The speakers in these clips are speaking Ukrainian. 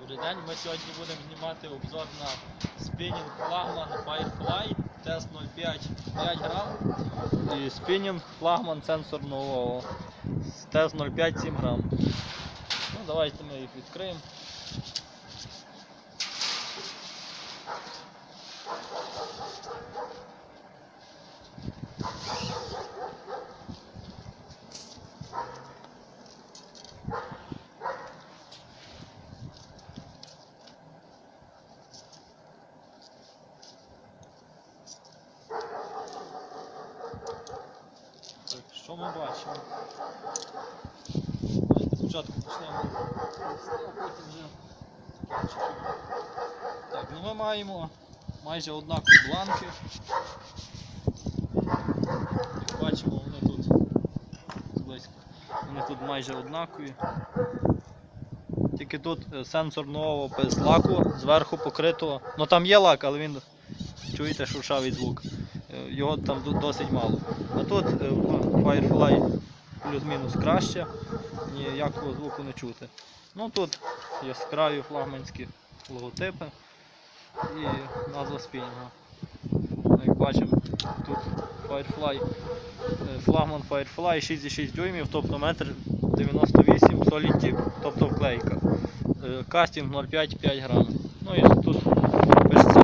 Добрий день. Ми сьогодні будемо знімати обзор на спінінг флагман Firefly тест 0,5 5 грам і спінінг флагман сенсор нового тест 0,5 7 грам. Ну, давайте ми їх відкриємо. Так, що ми бачимо? Давайте спочатку почнемо. Так, ну ми маємо майже однакові бланки. Як бачимо, вони тут близько. Вони тут майже однакові. Тільки тут е, сенсор нового без лаку, зверху покритого. Ну там є лак, але він чуєте шуршавий звук. Е, Його там досить мало. А тут е, Firefly плюс-мінус краще, ніякого звуку не чути. Ну тут яскраві флагманські логотипи і назва спінінга. Як бачимо, тут Firefly, е, флагман Firefly 6,6 дюймів, тобто метр 98 Solid Tip, тобто вклейка. Е, Кастинг 0,5-5 грамів. Ну і тут пишеться.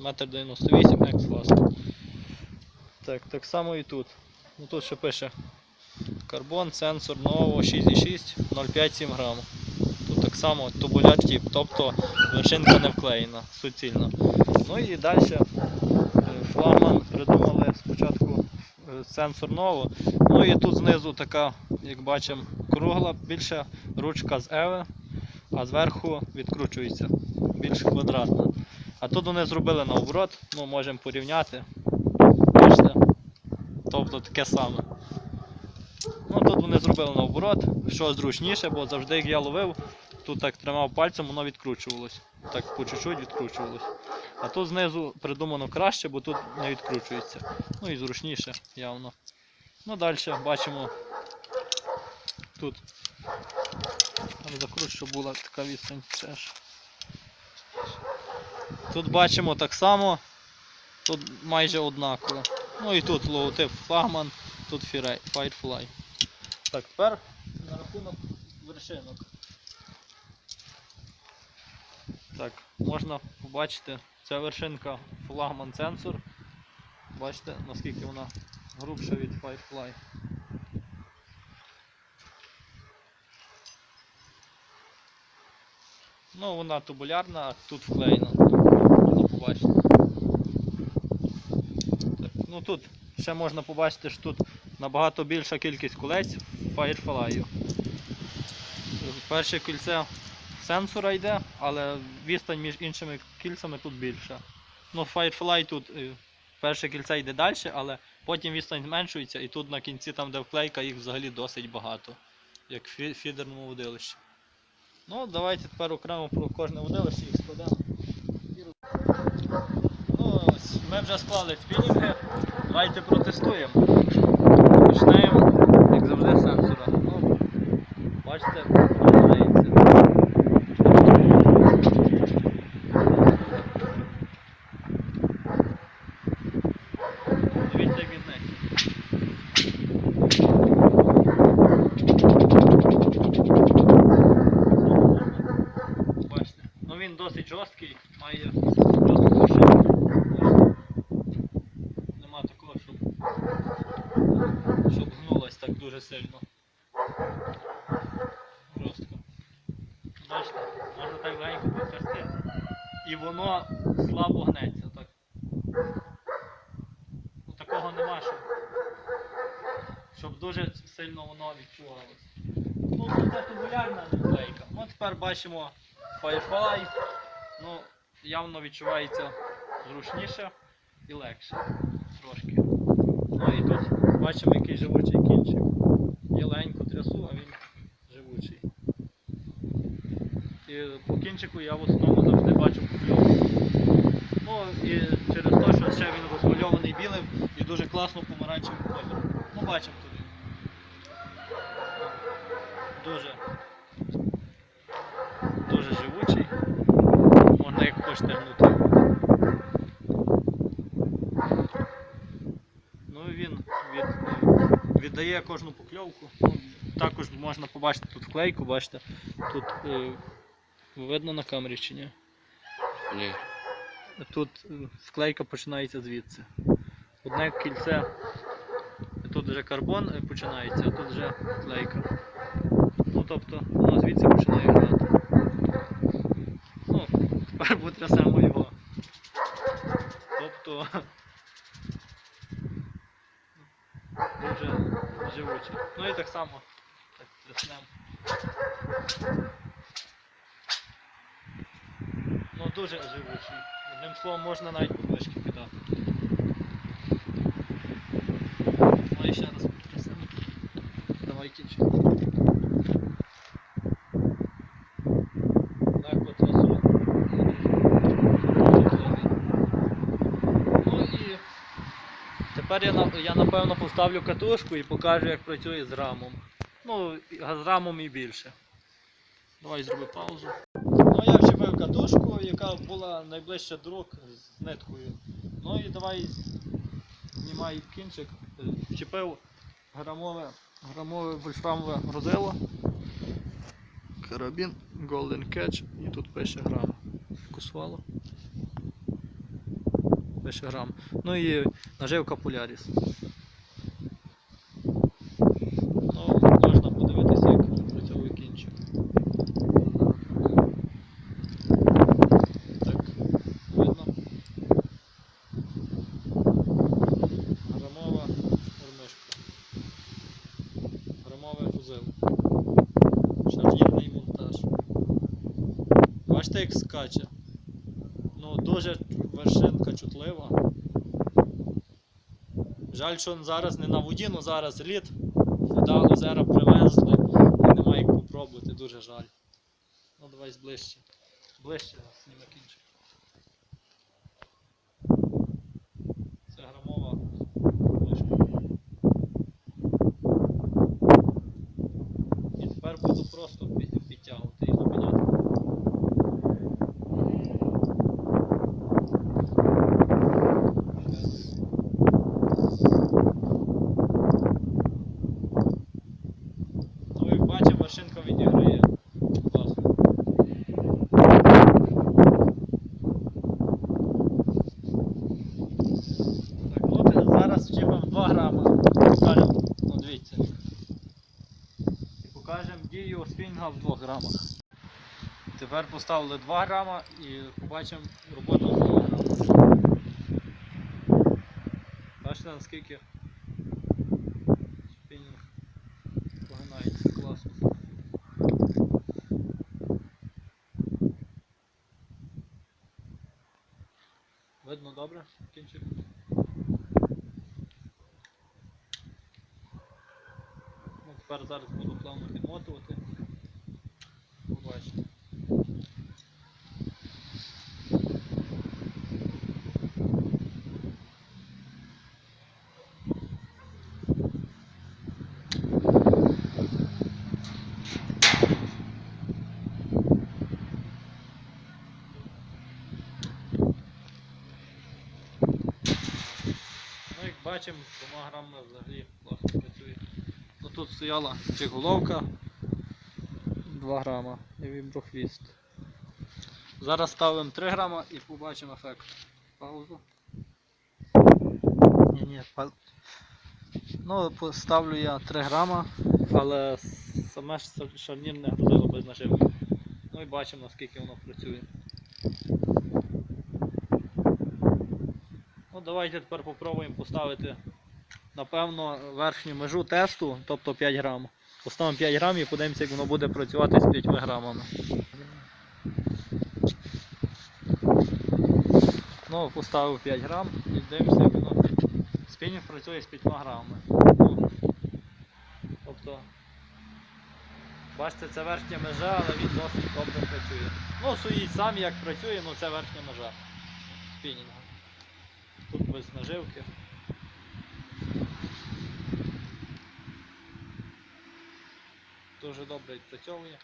Метр 98 X-Fast. Так, так само і тут. Ну тут ще пише карбон, сенсор нового 6,6 0,5-7 грам. Тут так само тубуляр тип, тобто вершинка не вклеєна, суцільна. Ну і далі флагман придумали спочатку е, сенсор нового. Ну і тут знизу така, як бачимо, кругла, більше ручка з Еви, а зверху відкручується більш квадратна. А тут вони зробили наоборот, ну можемо порівняти. Тобто таке саме. Ну тут вони зробили наоборот, що зручніше, бо завжди як я ловив, тут так тримав пальцем, воно відкручувалось. Так по чуть-чуть відкручувалось. А тут знизу придумано краще, бо тут не відкручується. Ну і зручніше явно. Ну далі бачимо тут. Закручу, щоб була така відстань теж. Тут бачимо так само, тут майже однаково. Ну і тут логотип флагман, тут Firefly. Так, тепер на рахунок вершинок. Так, можна побачити, це вершинка флагман сенсор. Бачите, наскільки вона грубша від Firefly. Ну, вона тубулярна, а тут вклеєна. Можна побачити. Тут ще можна побачити, що тут набагато більша кількість кулець Firefly. Перше кільце сенсора йде, але відстань між іншими кільцями тут більша. Ну, Firefly тут е, перше кільце йде далі, але потім відстань зменшується і тут на кінці, там де вклейка, їх взагалі досить багато, як в фі- фідерному водилищі. Ну, давайте тепер окремо про кожне водилище їх складемо. І роз- Ну, ось, ми вже склали спінінги. Давайте протестуємо. Почнемо, як завжди, сенсора. Ну, бачите, починається. Дивіться, як він несеться. Бачите. Ну він досить жорсткий, має жорстку шину. Бачите. Нема такого, щоб, щоб гнулось так дуже сильно. Жорстко. Бачите, можна так легенько потрясти. І воно слабо гнеться. Так. Ну, такого нема, щоб, щоб дуже сильно воно відчувалося. Ну, це тубулярна наклейка. Ну, тепер бачимо Firefly. Ну, явно відчувається зручніше і легше. Трошки. Ну і тут бачимо який живучий кінчик. Я легенько трясу, а він живучий. І по кінчику я в основному завжди бачу покльовку. Ну і через те, що ще він розмальований білим і дуже класно помаранчевим кольором. Ну бачимо тут. Дуже дуже живучий, можна бачите, гнути. Ну і він від, віддає кожну покльовку. Ну, також можна побачити тут вклейку, бачите, тут е, видно на камері чи ні? Ні. Тут е, вклейка починається звідси. Одне кільце, тут вже карбон е, починається, а тут вже вклейка. Ну тобто воно звідси починає грати. Ну, тепер потрясемо його. Тобто дуже живучий. Ну і так само так тряснемо. Ну дуже живучий. Одним словом можна навіть подвижки кидати. Ну і ще раз потрясемо. Давай кінчи. Легко трясу. Ну і тепер я, я напевно поставлю катушку і покажу як працює з рамом. Ну, з рамом і більше. Давай зроби паузу. Вчепив катушку, яка була найближче до з ниткою. Ну і давай знімай кінчик. Вчепив грамове, грамове вольфрамове грузило. Карабін Golden Catch і тут пише грам. Фокусувало. Пише грам. Ну і наживка Polaris. Ну, можна подивитися, як працює кінчик. Так, видно. Грамова ормишка. Грамовий фузил. Шарнірний монтаж. Бачите, як скаче. Ну, дуже вершинка чутлива. Жаль, що зараз не на воді, але зараз лід. Вода озера привезли і немає як попробувати, дуже жаль. Ну давай ближче. Ближче зніме кінчик. Це грамова мишка. І тепер буду просто під- підтягувати і зупиняти. Щас. Ну, як бачимо, машинка відіграє. Класно. Так, ну ти зараз вчепимо 2 грама. Покажемо, ну дивіться. І покажемо дію спінга в 2 грамах. Тепер поставили 2 грама і побачимо роботу з 2 грама. Бачите наскільки спінінг погинається класно. Видно добре кінчик? Ну, тепер зараз буду плавно підмотувати. Побачите. Ну, як бачимо, двома грамами взагалі класно працює. Ну, тут стояла чеголовка 2 грама і віброхвіст. Зараз ставимо 3 грама і побачимо ефект. Паузу. Ні, ні, па... Ну, поставлю я 3 грама, але саме ж шарнірне грузило без наживки. Ну і бачимо наскільки воно працює. Ну, давайте тепер попробуємо поставити, напевно, верхню межу тесту, тобто 5 грам. Поставимо 5 грам і подивимося, як воно буде працювати з 5 грамами. Ну, поставив 5 грам і дивимося, як воно. Спінінг працює з 5 грамами. Ну, тобто, бачите, це верхня межа, але він досить добре працює. Ну, судіть самі, як працює, ну це верхня межа спінінгу. Тут без наживки. Дуже добре відпрацьовує.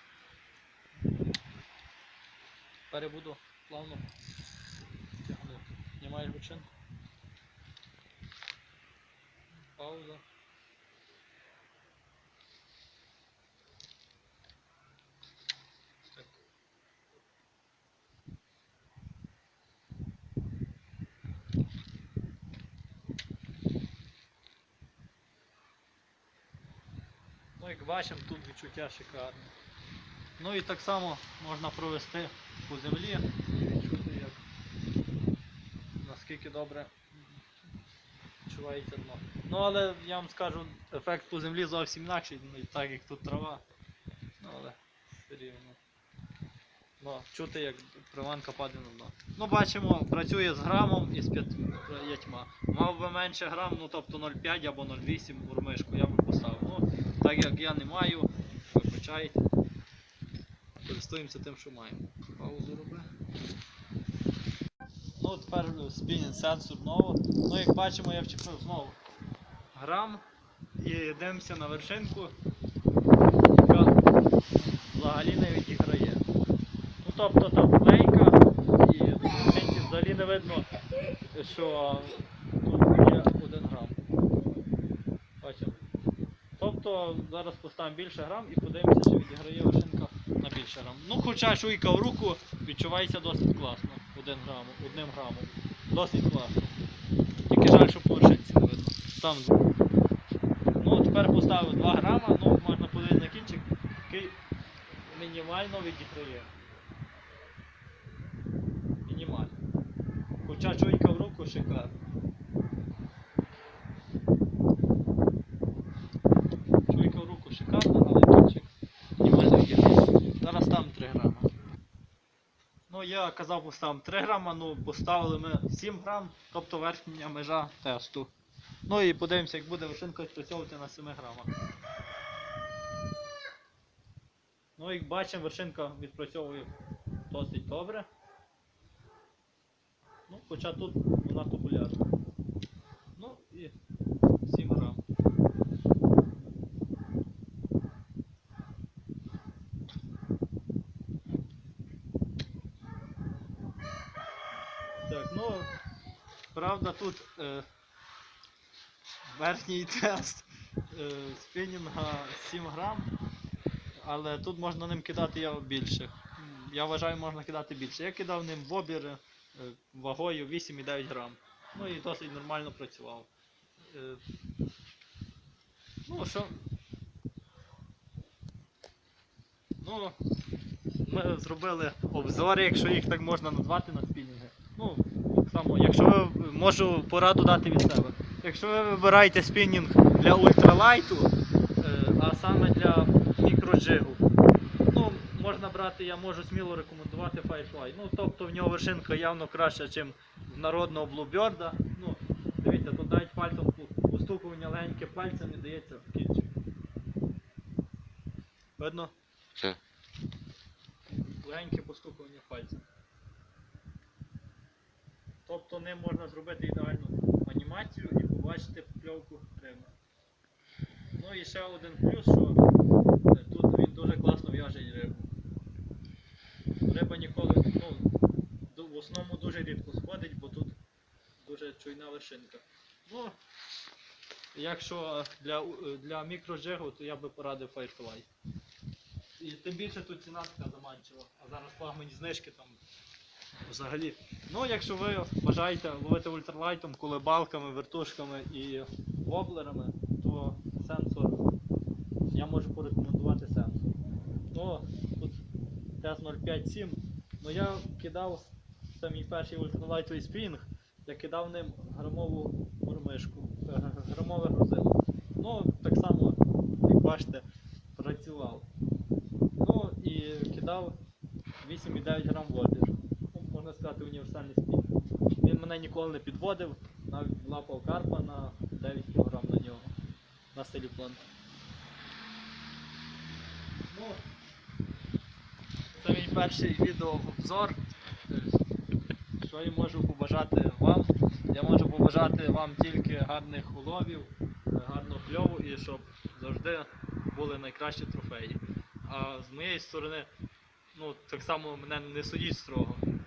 Тепер я буду плавно Знімаєш бочинку. Пауза. Як бачимо, тут відчуття шикарне. Ну і так само можна провести по землі і відчути, як наскільки добре відчувається дно. Ну але я вам скажу, ефект по землі зовсім інакший, ну, так як тут трава. Ну але все рівно. Ну, чути, як приманка падає на дно. Ну, бачимо, працює з грамом і з п'ятьма. Мав би менше грам, ну тобто 0,5 або 0,8 урмишку я би поставив. Ну, так як я не маю, вибачайте. Користуємося тим, що маємо. Паузу роби. Ну, тепер спінінг сенсор знову. Ну, як бачимо, я вчепив знову грам і дивимося на вершинку, яка взагалі не відіграє. Ну, тобто там клейка і на вершинці взагалі не видно, що тут є один грам. Бачимо. Тобто зараз поставимо більше грам і подивимося, чи відіграє вершинка на більше грам. Ну, хоча шуйка в руку відчувається досить класно. Один грам, одним грамом. Досить класно. Тільки жаль, що вершинці не видно. Там. Ну, тепер поставив 2 грама, ну можна подивитися на кінчик, який мінімально відіграє. Мінімально. Хоча чуйка в руку шикарна. Чуйка в руку шикарна, але кінчик мінімально відіграє. Зараз там 3 грама. Ну, я казав, поставимо 3 грама, ну поставили ми 7 грам, тобто верхня межа тесту. Ну і подивимося, як буде вершинка відпрацьовувати на 7 грамах. Ну, як бачимо, вершинка відпрацьовує досить добре. Ну, хоча тут вона популярна. Ну і 7 грам. Так, ну, правда, тут е, верхній тест е, спінінга 7 грам, але тут можна ним кидати я більше. Я вважаю, можна кидати більше. Я кидав ним в обір е, вагою 8,9 грам. Ну і досить нормально працював. Е, ну, що. Ну, ми зробили обзори, якщо їх так можна назвати на спінінги. Ну, само, якщо ви можу пораду дати від себе. Якщо ви вибираєте спінінг для ультралайту, е, а саме для мікроджигу, ну, можна брати, я можу сміло рекомендувати Firefly. Ну, тобто в нього вершинка явно краща, ніж в народного Bluebird. Ну, дивіться, тут навіть пальцем постукування легеньке пальцем і дається в кінчик. Видно? Легеньке постукування пальцем. Тобто ним можна зробити ідеальну анімацію і побачити покльовку риби. Ну і ще один плюс, що е, тут він дуже класно в'яже рибу. Риба ніколи, ну, в основному дуже рідко сходить, бо тут дуже чуйна вершинка. Ну, якщо для, у- для мікроджигу, то я би порадив Firefly. І тим більше тут ціна така заманчива. А зараз флагмані знижки там взагалі. Ну, якщо ви бажаєте ловити ультралайтом, колебалками, вертушками і воблерами, то сенсор. Я можу порекомендувати сенсор. Ну, тут TES 057. Ну я кидав це мій перший ультралайтовий спінг, я кидав ним грамову мурмишку, е, грамове грузило. Ну, так само, як бачите, працював. Ну і кидав 8,9 грам води. Можна сказати, універсальний спінг. Він мене ніколи не підводив, навіть лапав карпа на 9 кг на нього. На силікон. Ну, це мій перший відеообзор. Що я можу побажати вам? Я можу побажати вам тільки гарних уловів, гарного кльову і щоб завжди були найкращі трофеї. А з моєї сторони, ну так само мене не судіть строго.